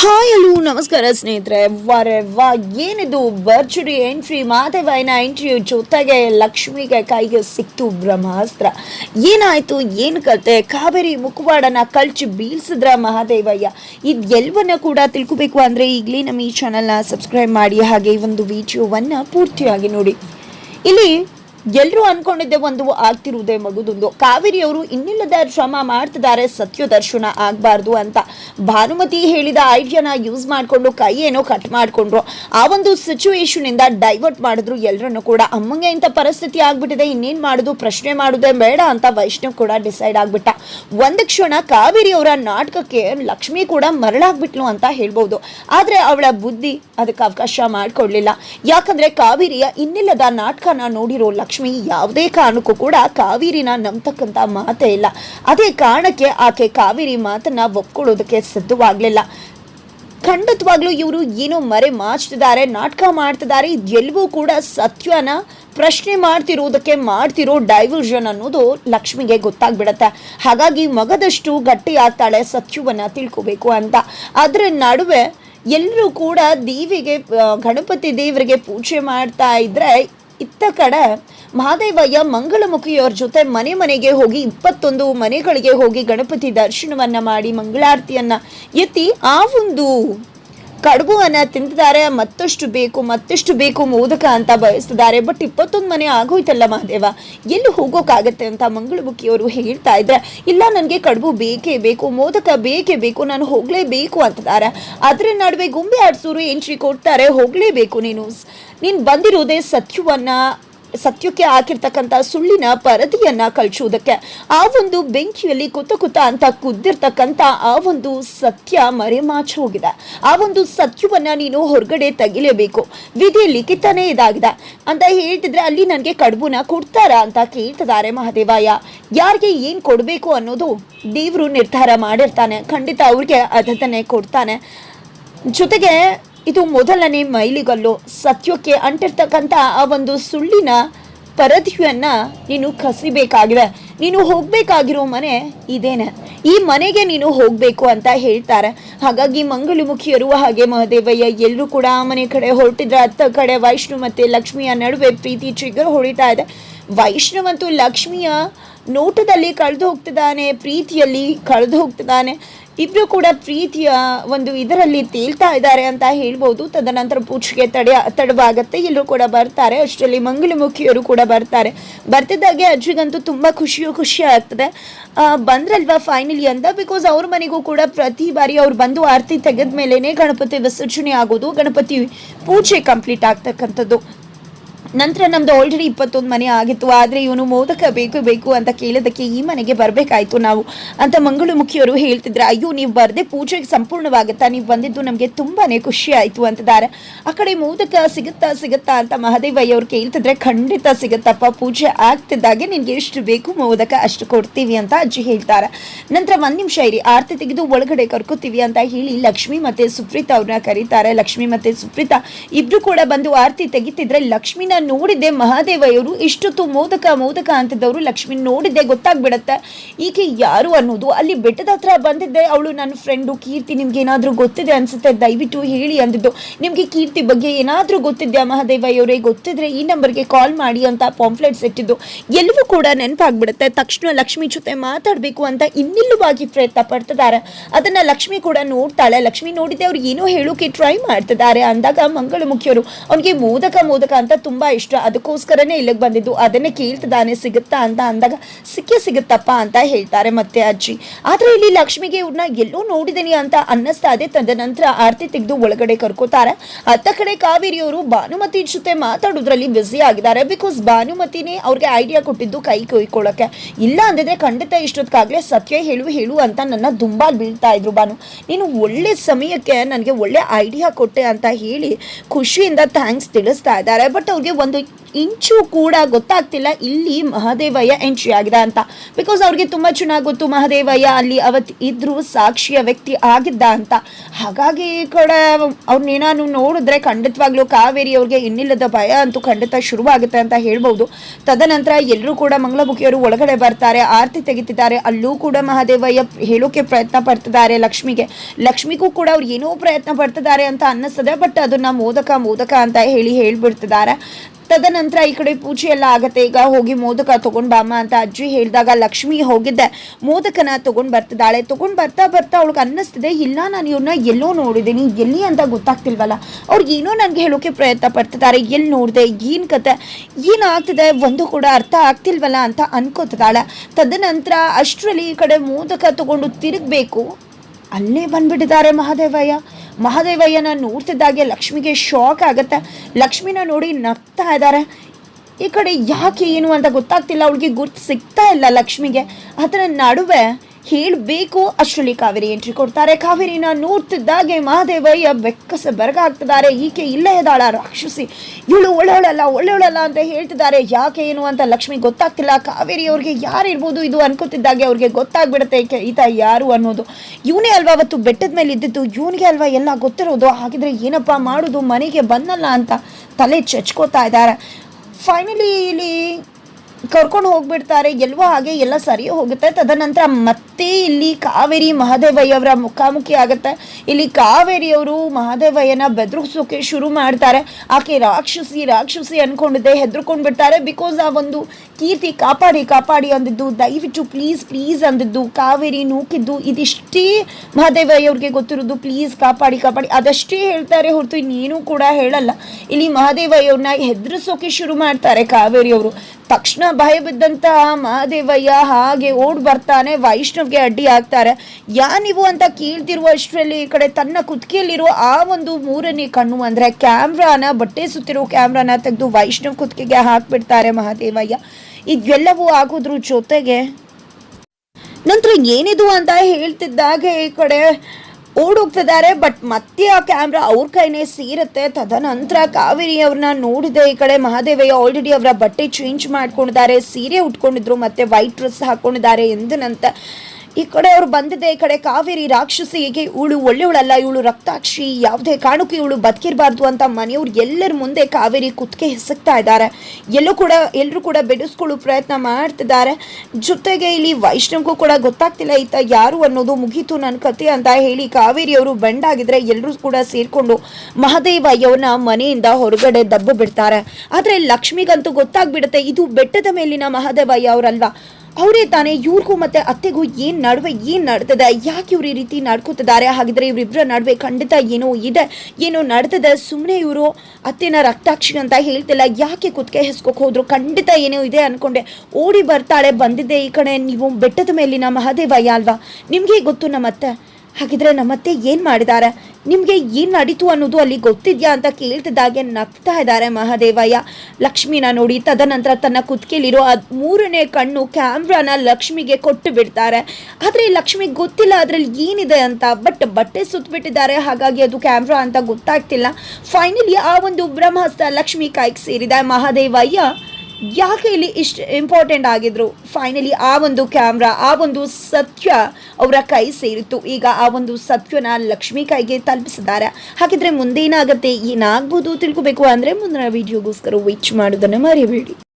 Hi, hello, ನಮಸ್ಕಾರ ಸ್ನೇಹಿತರೆ. ವರೆವಾ ಏನಿದು? ಭರ್ಜರಿ ಎಂಟ್ರಿ ಮಾದೇವಯ್ಯನ ಎಂಟ್ರಿ ಜೊತೆಗೆ ಲಕ್ಷ್ಮಿಗೆ ಕೈಗೆ ಸಿಕ್ತು ಬ್ರಹ್ಮಾಸ್ತ್ರ. ಏನಾಯ್ತು? ಏನು ಕತೆ? ಕಾವೇರಿ ಮುಖವಾಡನ ಕಳ್ಚಿ ಬೀಳ್ಸಿದ್ರ ಮಹಾದೇವಯ್ಯ? ಇದೆಲ್ಲವನ್ನ ಕೂಡ ತಿಳ್ಕೊಬೇಕು ಅಂದರೆ ಈಗಲೇ ನಮ್ಮ ಈ ಚಾನಲ್ನ ಸಬ್ಸ್ಕ್ರೈಬ್ ಮಾಡಿ, ಹಾಗೆ ಈ ಒಂದು ವಿಡಿಯೋವನ್ನು ಪೂರ್ತಿಯಾಗಿ ನೋಡಿ. ಇಲ್ಲಿ ಎಲ್ಲರೂ ಅನ್ಕೊಂಡಿದ್ದೆ ಒಂದು ಆಗ್ತಿರುವುದೇ ಮಗುದೊಂದು. ಕಾವೇರಿಯವರು ಇನ್ನಿಲ್ಲದ ಶ್ರಮ ಮಾಡ್ತಿದ್ದಾರೆ ಸತ್ಯ ದರ್ಶನ ಆಗಬಾರ್ದು ಅಂತ. ಭಾನುಮತಿ ಹೇಳಿದ ಐಡಿಯಾನ ಯೂಸ್ ಮಾಡಿಕೊಂಡು ಕೈ ಏನೋ ಕಟ್ ಮಾಡಿಕೊಂಡ್ರು. ಆ ಒಂದು ಸಿಚುವೇಶನ್ ಇಂದ ಡೈವರ್ಟ್ ಮಾಡಿದ್ರು ಎಲ್ಲರನ್ನು ಕೂಡ. ಅಮ್ಮಂಗೆ ಇಂಥ ಪರಿಸ್ಥಿತಿ ಆಗ್ಬಿಟ್ಟಿದೆ, ಇನ್ನೇನ್ ಮಾಡುದು, ಪ್ರಶ್ನೆ ಮಾಡೋದೇ ಬೇಡ ಅಂತ ವೈಷ್ಣವ್ ಕೂಡ ಡಿಸೈಡ್ ಆಗ್ಬಿಟ್ಟ. ಒಂದು ಕ್ಷಣ ಕಾವೇರಿ ಅವರ ನಾಟಕಕ್ಕೆ ಲಕ್ಷ್ಮಿ ಕೂಡ ಮರಳಾಗ್ಬಿಟ್ಲು ಅಂತ ಹೇಳ್ಬೋದು. ಆದ್ರೆ ಅವಳ ಬುದ್ಧಿ ಅದಕ್ಕೆ ಅವಕಾಶ ಮಾಡಿಕೊಡ್ಲಿಲ್ಲ. ಯಾಕಂದ್ರೆ ಕಾವೇರಿಯ ಇನ್ನಿಲ್ಲದ ನಾಟಕನ ನೋಡಿರೋ ಲಕ್ಷ್ಮಿ ಯಾವುದೇ ಕಾರಣಕ್ಕೂ ಕೂಡ ಕಾವೇರಿನ ನಂಬತಕ್ಕಂಥ ಮಾತೇ ಇಲ್ಲ. ಅದೇ ಕಾರಣಕ್ಕೆ ಆಕೆ ಕಾವೇರಿ ಮಾತನ್ನ ಒಪ್ಕೊಳ್ಳೋದಕ್ಕೆ ಸಿದ್ಧವಾಗಲಿಲ್ಲ. ಖಂಡಿತವಾಗ್ಲೂ ಇವರು ಏನೋ ಮರೆ ಮಾಚ್ತಿದ್ದಾರೆ, ನಾಟಕ ಮಾಡ್ತಿದ್ದಾರೆ ಎಲ್ಲವೂ ಕೂಡ ಸತ್ಯನ ಪ್ರಶ್ನೆ ಮಾಡ್ತಿರೋದಕ್ಕೆ ಮಾಡ್ತಿರೋ ಡೈವರ್ಷನ್ ಅನ್ನೋದು ಲಕ್ಷ್ಮಿಗೆ ಗೊತ್ತಾಗ್ಬಿಡತ್ತೆ. ಹಾಗಾಗಿ ಮಗದಷ್ಟು ಗಟ್ಟಿ ಆಗ್ತಾಳೆ ಸತ್ಯವನ್ನ ತಿಳ್ಕೋಬೇಕು ಅಂತ. ಅದರ ನಡುವೆ ಎಲ್ಲರೂ ಕೂಡ ದೇವಿಗೆ ಗಣಪತಿ ದೇವರಿಗೆ ಪೂಜೆ ಮಾಡ್ತಾ ಇದ್ರೆ ಇತ್ತ ಕಡೆ ಮಹಾದೇವಯ್ಯ ಮಂಗಳಮುಖಿಯವ್ರ ಜೊತೆ ಮನೆ ಮನೆಗೆ ಹೋಗಿ ಇಪ್ಪತ್ತೊಂದು ಮನೆಗಳಿಗೆ ಹೋಗಿ ಗಣಪತಿ ದರ್ಶನವನ್ನ ಮಾಡಿ ಮಂಗಳಾರತಿಯನ್ನ ಎತ್ತಿ ಆ ಒಂದು ಕಡುಬುವನ್ನ ತಿಂತಿದ್ದಾರೆ ಮತ್ತಷ್ಟು ಬೇಕು ಮತ್ತಷ್ಟು ಬೇಕು ಮೋದಕ ಅಂತ ಬಯಸ್ತಿದ್ದಾರೆ. ಬಟ್ ಇಪ್ಪತ್ತೊಂದು ಮನೆ ಆಗೋಯ್ತಲ್ಲ ಮಹಾದೇವ? ಎಲ್ಲಿ ಹೋಗೋಕ್ಕಾಗತ್ತೆ ಅಂತ ಮಂಗಳಮುಖಿಯವರು ಹೇಳ್ತಾ ಇದ್ರೆ, ಇಲ್ಲ, ನನಗೆ ಕಡುಬು ಬೇಕೇ ಬೇಕು, ಮೋದಕ ಬೇಕೇ ಬೇಕು, ನಾನು ಹೋಗಲೇಬೇಕು ಅಂತಿದ್ದಾರೆ. ಅದರ ನಡುವೆ ಗುಂಬೆ ಆಡ್ಸೋರು ಎಂಟ್ರಿ ಕೊಡ್ತಾರೆ? ಹೋಗಲೇಬೇಕು ನೀನು. ನೀನು ಬಂದಿರುವುದೇ ಸತ್ಯವನ್ನ, ಸತ್ಯಕ್ಕೆ ಹಾಕಿರ್ತಕ್ಕಂಥ ಸುಳ್ಳಿನ ಪರದಿಯನ್ನ ಕಳ್ಸೋದಕ್ಕೆ. ಆ ಒಂದು ಬೆಂಕಿಯಲ್ಲಿ ಕುತ ಕುತ ಅಂತ ಕುದ್ದಿರ್ತಕ್ಕಂಥ ಆ ಒಂದು ಸತ್ಯ ಮರೆಮಾಚ ಹೋಗಿದೆ. ಆ ಒಂದು ಸತ್ಯವನ್ನ ನೀನು ಹೊರಗಡೆ ತೆಗಿಲೇಬೇಕು. ವಿಧಿ ಲಿಖಿತನೇ ಇದಾಗಿದೆ. ಅಂತ ಹೇಳ್ತಿದ್ರೆ ಅಲ್ಲಿ ನನಗೆ ಕಡುಬುನ ಕೊಡ್ತಾರ ಅಂತ ಕೇಳ್ತಿದ್ದಾರೆ ಮಹಾದೇವಯ್ಯ ಯಾರಿಗೆ ಏನು ಕೊಡಬೇಕು ಅನ್ನೋದು ದೇವರು ನಿರ್ಧಾರ ಮಾಡಿರ್ತಾನೆ. ಖಂಡಿತ ಅವ್ರಿಗೆ ಅದನ್ನೇ ಕೊಡ್ತಾನೆ. ಜೊತೆಗೆ ಇದು ಮೊದಲನೇ ಮೈಲಿಗಲ್ಲು. ಸತ್ಯಕ್ಕೆ ಅಂಟಿರ್ತಕ್ಕಂಥ ಆ ಒಂದು ಸುಳ್ಳಿನ ಪರದಿಯನ್ನ ನೀನು ಕಸಿಬೇಕಾಗಿದೆ ನೀನು ಹೋಗಬೇಕಾಗಿರೋ ಮನೆ ಇದೇನೆ. ಈ ಮನೆಗೆ ನೀನು ಹೋಗಬೇಕು ಅಂತ ಹೇಳ್ತಾರೆ. ಹಾಗಾಗಿ ಮಂಗಳಮುಖಿಯರು ಹಾಗೆ ಮಹದೇವಯ್ಯ ಎಲ್ಲರೂ ಕೂಡ ಆ ಮನೆ ಕಡೆ ಹೊರಟಿದ್ರೆ ಅತ್ತ ಕಡೆ ವೈಷ್ಣು ಮತ್ತು ಲಕ್ಷ್ಮಿಯ ನಡುವೆ ಪ್ರೀತಿ ಚಿಗರು ಹೊಡಿತಾ ಇದೆ. ವೈಷ್ಣವಂತೂ ಲಕ್ಷ್ಮಿಯ ನೋಟದಲ್ಲಿ ಕಳೆದು ಹೋಗ್ತಿದ್ದಾನೆ, ಪ್ರೀತಿಯಲ್ಲಿ ಕಳೆದು ಹೋಗ್ತಿದ್ದಾನೆ. ಇಬ್ರು ಕೂಡ ಪ್ರೀತಿಯ ಒಂದು ಇದರಲ್ಲಿ ತೇಲ್ತಾ ಇದ್ದಾರೆ ಅಂತ ಹೇಳ್ಬೋದು. ತದನಂತರ ಪೂಜೆಗೆ ತಡೆ, ತಡವಾಗತ್ತೆ. ಎಲ್ಲರೂ ಕೂಡ ಬರ್ತಾರೆ. ಅಷ್ಟರಲ್ಲಿ ಮಂಗಳಮುಖಿಯವರು ಕೂಡ ಬರ್ತಾರೆ. ಬರ್ತಿದ್ದಾಗೆ ಅಜ್ಜಿಗಂತೂ ತುಂಬ ಖುಷಿಯು ಖುಷಿ ಆಗ್ತದೆ. ಬಂದ್ರಲ್ವಾ ಫೈನಲಿ ಅಂತ? ಬಿಕಾಸ್ ಅವ್ರ ಮನೆಗೂ ಕೂಡ ಪ್ರತಿ ಬಾರಿ ಅವ್ರು ಬಂದು ಆರತಿ ತೆಗೆದ ಮೇಲೇ ಗಣಪತಿ ವಿಸರ್ಜನೆ ಆಗೋದು. ಗಣಪತಿ ಪೂಜೆ ಕಂಪ್ಲೀಟ್ ಆಗ್ತಕ್ಕಂಥದ್ದು. ನಂತರ ನಮ್ದು ಆಲ್ರೆಡಿ ಇಪ್ಪತ್ತೊಂದು ಮನೆ ಆಗಿತ್ತು. ಆದರೆ ಇವನು ಮೋದಕ ಬೇಕು ಬೇಕು ಅಂತ ಕೇಳೋದಕ್ಕೆ ಈ ಮನೆಗೆ ಬರಬೇಕಾಯ್ತು ನಾವು ಅಂತ ಮಂಗಳಮುಖಿಯವರು ಹೇಳ್ತಿದ್ರೆ. ಅಯ್ಯೋ, ನೀವು ಬರದೆ ಪೂಜೆಗೆ ಸಂಪೂರ್ಣವಾಗುತ್ತಾ? ನೀವು ಬಂದಿದ್ದು ನಮಗೆ ತುಂಬಾನೇ ಖುಷಿ ಆಯಿತು ಅಂತಿದ್ದಾರೆ ಆ ಕಡೆ ಮೋದಕ ಸಿಗುತ್ತಾ ಸಿಗುತ್ತಾ ಅಂತ ಮಹದೇವಯ್ಯ ಅವ್ರು ಕೇಳ್ತಿದ್ರೆ ಖಂಡಿತ ಸಿಗುತ್ತಪ್ಪ, ಪೂಜೆ ಆಗ್ತಿದ್ದಾಗೆ ನಿನ್ಗೆ ಎಷ್ಟು ಬೇಕು ಮೋದಕ ಅಷ್ಟು ಕೊಡ್ತೀವಿ ಅಂತ ಅಜ್ಜಿ ಹೇಳ್ತಾರೆ. ನಂತರ ಒಂದು ನಿಮಿಷ ಇರಿ, ಆರತಿ ತೆಗೆದು ಒಳಗಡೆ ಕರ್ಕೋತೀವಿ ಅಂತ ಹೇಳಿ ಲಕ್ಷ್ಮಿ ಮತ್ತೆ ಸುಪ್ರೀತಾ ಅವ್ರನ್ನ ಕರೀತಾರೆ. ಲಕ್ಷ್ಮಿ ಮತ್ತೆ ಸುಪ್ರೀತಾ ಇಬ್ರು ಕೂಡ ಬಂದು ಆರತಿ ತೆಗಿತಿದ್ರೆ ಲಕ್ಷ್ಮಿನ ನೋಡಿದ್ದೆ ಮಹಾದೇವಯ್ಯವರು ಇಷ್ಟೊತ್ತು ಮೋದಕ ಮೋದಕ ಅಂತಿದ್ದವರು ಲಕ್ಷ್ಮಿ ನೋಡಿದ್ದೆ, ಗೊತ್ತಾಗ್ಬಿಡತ್ತೆ. ಈಕೆ ಯಾರು ಅನ್ನೋದು. ಅಲ್ಲಿ ಬೆಟ್ಟದ ಹತ್ರ ಬಂದಿದ್ದೆ. ಅವಳು ನನ್ನ ಫ್ರೆಂಡು ಕೀರ್ತಿ ನಿಮ್ಗೆ ಏನಾದರೂ ಗೊತ್ತಿದೆ ಅನ್ಸುತ್ತೆ? ದಯವಿಟ್ಟು ಹೇಳಿ ಅಂದಿದ್ದು. ನಿಮಗೆ ಕೀರ್ತಿ ಬಗ್ಗೆ ಏನಾದರೂ ಗೊತ್ತಿದ್ಯಾ ಮಹಾದೇವಯ್ಯವರೇ? ಗೊತ್ತಿದ್ರೆ ಈ ನಂಬರ್ಗೆ ಕಾಲ್ ಮಾಡಿ ಅಂತ ಪಾಂಪ್ಲೆಟ್ಸ್ ಇಟ್ಟಿದ್ದು. ಎಲ್ಲವೂ ಕೂಡ ನೆನಪಾಗ್ಬಿಡುತ್ತೆ. ತಕ್ಷಣ ಲಕ್ಷ್ಮಿ ಜೊತೆ ಮಾತಾಡಬೇಕು ಅಂತ ಇನ್ನಿಲ್ಲವಾಗಿ ಪ್ರಯತ್ನ ಪಡ್ತಿದ್ದಾರೆ. ಅದನ್ನು ಲಕ್ಷ್ಮಿ ಕೂಡ ನೋಡ್ತಾಳೆ. ಲಕ್ಷ್ಮಿ ನೋಡಿದ್ದೆ ಅವ್ರು ಏನೋ ಹೇಳೋಕೆ ಟ್ರೈ ಮಾಡ್ತಿದ್ದಾರೆ. ಅಂದಾಗ ಮಂಗಳಮುಖಿಯವರು ಅವನಿಗೆ ಮೋದಕ ಮೋದಕ ಅಂತ ತುಂಬಾ ಇಷ್ಟ. ಅದಕ್ಕೋಸ್ಕರನೇ ಇಲ್ಲಿಗೆ ಬಂದಿದ್ದು. ಅದನ್ನೇ ಕೇಳ್ತಿದ್ದಾನೆ ಸಿಗುತ್ತಾ ಅಂತ ಅಂದಾಗ, ಸಿಕ್ಕೇ ಸಿಗುತ್ತಪ್ಪ ಅಂತ ಹೇಳ್ತಾರೆ ಮತ್ತೆ ಅಜ್ಜಿ. ಆದ್ರೆ ಇಲ್ಲಿ ಲಕ್ಷ್ಮಿಗೆ ಇವ್ರನ್ನ ಎಲ್ಲೋ ನೋಡಿದೀನಿ ಅಂತ ಅನ್ನಿಸ್ತಾ ತಂದ ತದನಂತರ ಆರತಿ ತೆಗೆದು ಒಳಗಡೆ ಕರ್ಕೋತಾರೆ. ಅತ್ತ ಕಡೆ ಕಾವೇರಿಯವರು ಭಾನುಮತಿ ಜೊತೆ ಮಾತಾಡೋದ್ರಲ್ಲಿ ಬ್ಯುಸಿ ಆಗಿದ್ದಾರೆ. ಬಿಕಾಸ್ ಭಾನುಮತಿನೇ ಅವ್ರಿಗೆ ಐಡಿಯಾ ಕೊಟ್ಟಿದ್ದು ಕೈ ಕೊಯ್ಕೊಳ್ಳೋಕೆ. ಇಲ್ಲ ಅಂದಿದ್ರೆ ಖಂಡಿತ ಇಷ್ಟೊತ್ತಾಗಲೇ ಸತ್ಯ ಹೇಳು ಹೇಳು ಅಂತ ನನ್ನ ದುಂಬಾಲ್ ಬೀಳ್ತಾ ಇದ್ರು ಭಾನು. ನೀನು ಒಳ್ಳೆ ಸಮಯಕ್ಕೆ ನನಗೆ ಒಳ್ಳೆ ಐಡಿಯಾ ಕೊಟ್ಟೆ ಅಂತ ಹೇಳಿ ಖುಷಿಯಿಂದ ಥ್ಯಾಂಕ್ಸ್ ತಿಳಿಸ್ತಾ ಇದ್ದಾರೆ. ಬಟ್ ಅವ್ರಿಗೆ ಒಂದು ಇಂಚು ಕೂಡ ಗೊತ್ತಾಗ್ತಿಲ್ಲ ಇಲ್ಲಿ ಮಹಾದೇವಯ್ಯ ಎಂಟ್ರಿ ಆಗಿದೆ ಅಂತ. ಬಿಕಾಸ್ ಅವ್ರಿಗೆ ತುಂಬ ಚೆನ್ನಾಗಿ ಗೊತ್ತು ಮಹಾದೇವಯ್ಯ ಅಲ್ಲಿ ಅವತ್ತು ಇದ್ರು ಸಾಕ್ಷಿಯ ವ್ಯಕ್ತಿ ಆಗಿದ್ದ ಅಂತ. ಹಾಗಾಗಿ ಕೂಡ ಅವ್ರನ್ನೇನಾನು ನೋಡಿದ್ರೆ ಖಂಡಿತವಾಗ್ಲೂ ಕಾವೇರಿ ಅವ್ರಿಗೆ ಇನ್ನಿಲ್ಲದ ಭಯ ಅಂತೂ ಖಂಡಿತ ಶುರುವಾಗುತ್ತೆ ಅಂತ ಹೇಳ್ಬೋದು. ತದನಂತರ ಎಲ್ಲರೂ ಕೂಡ ಮಂಗಳಮುಖಿಯವರು ಒಳಗಡೆ ಬರ್ತಾರೆ, ಆರತಿ ತೆಗಿತಿದ್ದಾರೆ, ಅಲ್ಲೂ ಕೂಡ ಮಹಾದೇವಯ್ಯ ಹೇಳೋಕೆ ಪ್ರಯತ್ನ ಪಡ್ತಿದ್ದಾರೆ ಲಕ್ಷ್ಮಿಗೆ. ಲಕ್ಷ್ಮಿಗೂ ಕೂಡ ಅವ್ರು ಏನೋ ಪ್ರಯತ್ನ ಪಡ್ತಿದ್ದಾರೆ ಅಂತ ಅನ್ನಿಸ್ತದೆ ಬಟ್ ಅದನ್ನ ಮೋದಕ ಮೋದಕ ಅಂತ ಹೇಳಿ ಹೇಳ್ಬಿಡ್ತಿದ್ದಾರೆ. ತದನಂತರ ಈ ಕಡೆ ಪೂಜೆ ಎಲ್ಲ ಆಗತ್ತೆ. ಈಗ ಹೋಗಿ ಮೋದಕ ತಗೊಂಡ್ ಬಾಮ್ಮ ಅಂತ ಅಜ್ಜಿ ಹೇಳಿದಾಗ ಲಕ್ಷ್ಮಿ ಹೋಗಿದ್ದೆ. ಮೋದಕನ ತಗೊಂಡ್ ಬರ್ತಿದ್ದಾಳೆ. ತಗೊಂಡ್ ಬರ್ತಾ ಬರ್ತಾ ಅವಳಿಗೆ ಅನ್ನಿಸ್ತಿದೆ, ಇಲ್ಲ ನಾನು ಇವ್ರನ್ನ ಎಲ್ಲೋ ನೋಡಿದ್ದೀನಿ. ಎಲ್ಲಿ ಅಂತ ಗೊತ್ತಾಗ್ತಿಲ್ವಲ್ಲ. ಅವ್ರಿಗೆ ಏನೋ ನನಗೆ ಹೇಳೋಕೆ ಪ್ರಯತ್ನ ಪಡ್ತಿದ್ದಾರೆ. ಎಲ್ಲಿ ನೋಡಿದೆ, ಏನು ಕತೆ? ಏನಾಗ್ತಿದೆ? ಒಂದು ಕೂಡ ಅರ್ಥ ಆಗ್ತಿಲ್ವಲ್ಲ ಅಂತ ಅನ್ಕೋತಿದ್ದಾಳೆ. ತದನಂತರ ಅಷ್ಟರಲ್ಲಿ ಈ ಕಡೆ ಮೋದಕ ತಗೊಂಡು ತಿರುಗಬೇಕು. ಅಲ್ಲೇ ಬಂದ್ಬಿಟ್ಟಿದ್ದಾರೆ ಮಹಾದೇವಯ್ಯ. ಮಹಾದೇವಯ್ಯನ ನೋಡ್ತಿದ್ದಾಗೆ ಲಕ್ಷ್ಮಿಗೆ ಶಾಕ್ ಆಗುತ್ತೆ. ಲಕ್ಷ್ಮಿನ ನೋಡಿ ನಗ್ತಾ ಇದ್ದಾರೆ. ಈ ಕಡೆ ಯಾಕೆ ಏನು ಅಂತ ಗೊತ್ತಾಗ್ತಿಲ್ಲ. ಅವಳಿಗೆ ಗುರ್ತು ಸಿಗ್ತಾ ಇಲ್ಲ ಲಕ್ಷ್ಮಿಗೆ. ಅದರ ನಡುವೆ ಹೇಳಬೇಕು ಅಷ್ಟರಲ್ಲಿ ಕಾವೇರಿ ಎಂಟ್ರಿ ಕೊಡ್ತಾರೆ. ಕಾವೇರಿನ ನೋಡ್ತಿದ್ದಾಗೆ ಮಹಾದೇವಯ್ಯ ಬೆಕ್ಕಸ ಬೆರಗಾಗ್ತಿದ್ದಾರೆ ಈಕೆ ಇಲ್ಲೇ ಇದ್ದಾಳ, ರಾಕ್ಷಸಿ. ಇವಳು ಒಳ್ಳೊಳಲ್ಲ ಒಳ್ಳೊಳಲ್ಲ ಅಂತ ಹೇಳ್ತಿದ್ದಾರೆ. ಯಾಕೆ ಏನು ಅಂತ ಲಕ್ಷ್ಮಿ ಗೊತ್ತಾಗ್ತಿಲ್ಲ. ಕಾವೇರಿ ಅವ್ರಿಗೆ ಯಾರು ಇರ್ಬೋದು ಇದು ಅನ್ಕೋತಿದ್ದಾಗೆ ಅವ್ರಿಗೆ ಗೊತ್ತಾಗ್ಬಿಡುತ್ತೆ ಈತ ಯಾರು ಅನ್ನೋದು. ಇವನೇ ಅಲ್ವಾ ಅವತ್ತು ಬೆಟ್ಟದ ಮೇಲೆ ಇದ್ದಿದ್ದು? ಇವನಿಗೆ ಅಲ್ವಾ ಎಲ್ಲ ಗೊತ್ತಿರೋದು? ಹಾಗಿದ್ರೆ ಏನಪ್ಪ ಮಾಡೋದು? ಮನೆಗೆ ಬಂದಲ್ಲ ಅಂತ ತಲೆ ಚಚ್ಕೋತಾ ಇದ್ದಾರೆ. ಫೈನಲಿ ಇಲ್ಲಿ ಕರ್ಕೊಂಡು ಹೋಗ್ಬಿಡ್ತಾರೆ. ಎಲ್ಲವೋ ಹಾಗೆ ಎಲ್ಲ ಸರಿ ಹೋಗುತ್ತೆ. ತದನಂತರ ಮತ್ತೆ ಇಲ್ಲಿ ಕಾವೇರಿ ಮಹಾದೇವಯ್ಯ ಅವರ ಮುಖಾಮುಖಿ ಆಗುತ್ತೆ. ಇಲ್ಲಿ ಕಾವೇರಿಯವರು ಮಹಾದೇವಯ್ಯನ ಬೆದರಿಸೋಕೆ ಶುರು ಮಾಡ್ತಾರೆ. ಆಕೆ ರಾಕ್ಷಸಿ ರಾಕ್ಷಸಿ ಅನ್ಕೊಂಡಿದ್ದೆ, ಹೆದರ್ಕೊಂಡು ಬಿಡ್ತಾರೆ. ಬಿಕಾಸ್ ಆ ಒಂದು ಕೀರ್ತಿ ಕಾಪಾಡಿ ಕಾಪಾಡಿ ಅಂದಿದ್ದು, ದಯವಿಟ್ಟು ಪ್ಲೀಸ್ ಪ್ಲೀಸ್ ಅಂದಿದ್ದು, ಕಾವೇರಿ ನೂಕಿದ್ದು, ಇದಿಷ್ಟೇ ಮಹಾದೇವಯ್ಯವ್ರಿಗೆ ಗೊತ್ತಿರೋದು. ಪ್ಲೀಸ್ ಕಾಪಾಡಿ ಕಾಪಾಡಿ. ಅದಷ್ಟೇ ಹೇಳ್ತಾರೆ ಹೊರತು ಇನ್ನೇನು ಕೂಡ ಹೇಳಲ್ಲ. ಇಲ್ಲಿ ಮಹಾದೇವಯ್ಯವ್ರನ್ನ ಹೆದರಿಸೋಕೆ ಶುರು ಮಾಡ್ತಾರೆ ಕಾವೇರಿಯವರು ತಕ್ಷಣ ಭಯ ಬಿದ್ದಂತ ಮಹಾದೇವಯ್ಯ ಹಾಗೆ ಓಡ್ ಬರ್ತಾನೆ, ವೈಷ್ಣವ್ಗೆ ಅಡ್ಡಿ ಆಗ್ತಾರೆ. ಯಾ ನೀವು ಅಂತ ಕೇಳ್ತಿರುವ ಅಷ್ಟರಲ್ಲಿ ಈ ಕಡೆ ತನ್ನ ಕುತ್ತಿಗೆಯಲ್ಲಿರೋ ಆ ಒಂದು ಮೂರನೇ ಕಣ್ಣು ಅಂದ್ರೆ ಕ್ಯಾಮ್ರಾನ, ಬಟ್ಟೆ ಸುತ್ತಿರೋ ಕ್ಯಾಮ್ರಾನ ತೆಗೆದು ವೈಷ್ಣವ್ ಕುತ್ತಿಗೆಗೆ ಹಾಕ್ಬಿಡ್ತಾರೆ ಮಹಾದೇವಯ್ಯ. ಇದೆಲ್ಲವೂ ಆಗೋದ್ರ ಜೊತೆಗೆ ನಂತರ ಏನಿದು ಅಂತ ಹೇಳ್ತಿದ್ದಾಗ ಈ ಕಡೆ ಓಡೋಗ್ತಿದ್ದಾರೆ ಬಟ್ ಮತ್ತೆ ಆ ಕ್ಯಾಮ್ರಾ ಅವ್ರ ಕೈನೇ ಸೇರುತ್ತೆ. ತದನಂತರ ಕಾವೇರಿ ಅವ್ರನ್ನ ನೋಡಿದೆ ಈ ಕಡೆ. ಮಹಾದೇವಯ್ಯ ಆಲ್ರೆಡಿ ಅವರ ಬಟ್ಟೆ ಚೇಂಜ್ ಮಾಡ್ಕೊಂಡಿದ್ದಾರೆ, ಸೀರೆ ಉಟ್ಕೊಂಡಿದ್ರು, ಮತ್ತೆ ವೈಟ್ ಡ್ರೆಸ್ ಹಾಕೊಂಡಿದ್ದಾರೆ ಎಂದನಂತ. ಈ ಕಡೆ ಅವ್ರು ಬಂದಿದೆ, ಈ ಕಡೆ ಕಾವೇರಿ ರಾಕ್ಷಸಿಗೆ ಇವಳು ಒಳ್ಳೆಯವಳಲ್ಲ, ಇವಳು ರಕ್ತಾಕ್ಷಿ, ಯಾವುದೇ ಕಾರಣಕ್ಕೂ ಇವಳು ಬದುಕಿರಬಾರ್ದು ಅಂತ ಮನೆಯವ್ರು ಎಲ್ಲರ ಮುಂದೆ ಕಾವೇರಿ ಕುತ್ತಿಗೆ ಹೆಸಕ್ತಾ ಇದ್ದಾರೆ. ಎಲ್ಲೂ ಕೂಡ ಎಲ್ಲರೂ ಕೂಡ ಬೆಳೆಸ್ಕೊಳ್ಳೋ ಪ್ರಯತ್ನ ಮಾಡ್ತಿದ್ದಾರೆ. ಜೊತೆಗೆ ಇಲ್ಲಿ ವೈಷ್ಣವ್ಗೂ ಕೂಡ ಗೊತ್ತಾಗ್ತಿಲ್ಲ, ಈತ ಯಾರು ಅನ್ನೋದು ಮುಗೀತು ನನ್ನ ಕತೆ ಅಂತ ಹೇಳಿ ಕಾವೇರಿ ಅವರು ಬಂಡಾಗಿದ್ರೆ ಎಲ್ಲರೂ ಕೂಡ ಸೇರಿಕೊಂಡು ಮಹದೇವಯ್ಯವ್ರನ್ನ ಮನೆಯಿಂದ ಹೊರಗಡೆ ದಬ್ಬು ಬಿಡ್ತಾರೆ. ಆದರೆ ಲಕ್ಷ್ಮಿಗಂತೂ ಗೊತ್ತಾಗ್ಬಿಡುತ್ತೆ, ಇದು ಬೆಟ್ಟದ ಮೇಲಿನ ಮಹದೇವಯ್ಯ ಅವರಲ್ವಾ? ಅವರೇ ತಾನೇ ಇವ್ರಿಗೂ ಮತ್ತೆ ಅತ್ತೆಗೂ ಏನ್ ನಡುವೆ ಏನ್ ನಡ್ತದೆ? ಯಾಕೆ ಇವ್ರು ಈ ರೀತಿ ನಡ್ಕೋತಿದ್ದಾರೆ? ಹಾಗಿದ್ರೆ ಇವರಿಬ್ಬರ ನಡುವೆ ಖಂಡಿತ ಏನೋ ಇದೆ, ಏನೋ ನಡ್ತದೆ. ಸುಮ್ಮನೆ ಇವರು ಅತ್ತೆನ ರಕ್ತಾಕ್ಷಿ ಅಂತ ಹೇಳ್ತಿಲ್ಲ. ಯಾಕೆ ಕುತ್ಕೆ ಹೆಸ್ಕೋಕ್ ಹೋದ್ರು? ಖಂಡಿತ ಏನೋ ಇದೆ ಅನ್ಕೊಂಡೆ. ಓಡಿ ಬರ್ತಾಳೆ, ಬಂದಿದ್ದೆ ಈ ಕಡೆ ನೀವು ಬೆಟ್ಟದ ಮೇಲಿನ ಮಹಾದೇವಯ್ಯ ಅಲ್ವಾ? ನಿಮಗೆ ಗೊತ್ತು ನಮ್ಮತ್ತೆ? ಹಾಗಿದ್ರೆ ನಮ್ಮತ್ತೆ ಏನ್ ಮಾಡಿದ್ದಾರೆ ನಿಮ್ಗೆ ಏನ್ ನಡೀತು ಅನ್ನೋದು ಅಲ್ಲಿ ಗೊತ್ತಿದ್ಯಾ ಅಂತ ಕೇಳ್ತಿದ್ದಾಗೆ ನಗ್ತಾ ಇದ್ದಾರೆ ಮಹಾದೇವಯ್ಯ. ಲಕ್ಷ್ಮಿನ ನೋಡಿ ತದನಂತರ ತನ್ನ ಕುತ್ಕೆಲಿರೋ ಅದ್ ಮೂರನೇ ಕಣ್ಣು ಕ್ಯಾಮ್ರಾನ ಲಕ್ಷ್ಮಿಗೆ ಕೊಟ್ಟು ಬಿಡ್ತಾರೆ. ಆದ್ರೆ ಲಕ್ಷ್ಮಿಗೆ ಗೊತ್ತಿಲ್ಲ ಅದ್ರಲ್ಲಿ ಏನಿದೆ ಅಂತ. ಬಟ್ ಬಟ್ಟೆ ಸುತ್ತಬಿಟ್ಟಿದ್ದಾರೆ ಹಾಗಾಗಿ ಅದು ಕ್ಯಾಮ್ರಾ ಅಂತ ಗೊತ್ತಾಗ್ತಿಲ್ಲ. ಫೈನಲಿ ಆ ಒಂದು ಬ್ರಹ್ಮಾಸ್ತ್ರ ಲಕ್ಷ್ಮಿ ಕೈಗೆ ಸೇರಿದೆ ಮಹಾದೇವಯ್ಯ. ಯಾಕೆ ಇಲ್ಲಿ ಇಷ್ಟು ಇಂಪಾರ್ಟೆಂಟ್ ಆಗಿದ್ರು? ಫೈನಲಿ ಆ ಒಂದು ಕ್ಯಾಮ್ರಾ ಆ ಒಂದು ಸತ್ಯ ಅವರ ಕೈ ಸೇರಿತ್ತು. ಈಗ ಆ ಒಂದು ಸತ್ಯನ ಲಕ್ಷ್ಮಿ ಕೈಗೆ ತಲುಪಿಸಿದ್ದಾರೆ. ಹಾಗಿದ್ರೆ ಮುಂದೇನಾಗತ್ತೆ ಏನಾಗ್ಬೋದು ತಿಳ್ಕೊಬೇಕು ಅಂದ್ರೆ ಮುಂದಿನ ವಿಡಿಯೋಗೋಸ್ಕರ ವಿಚ್ ಮಾಡೋದನ್ನ ಮರಿಬೇಡಿ.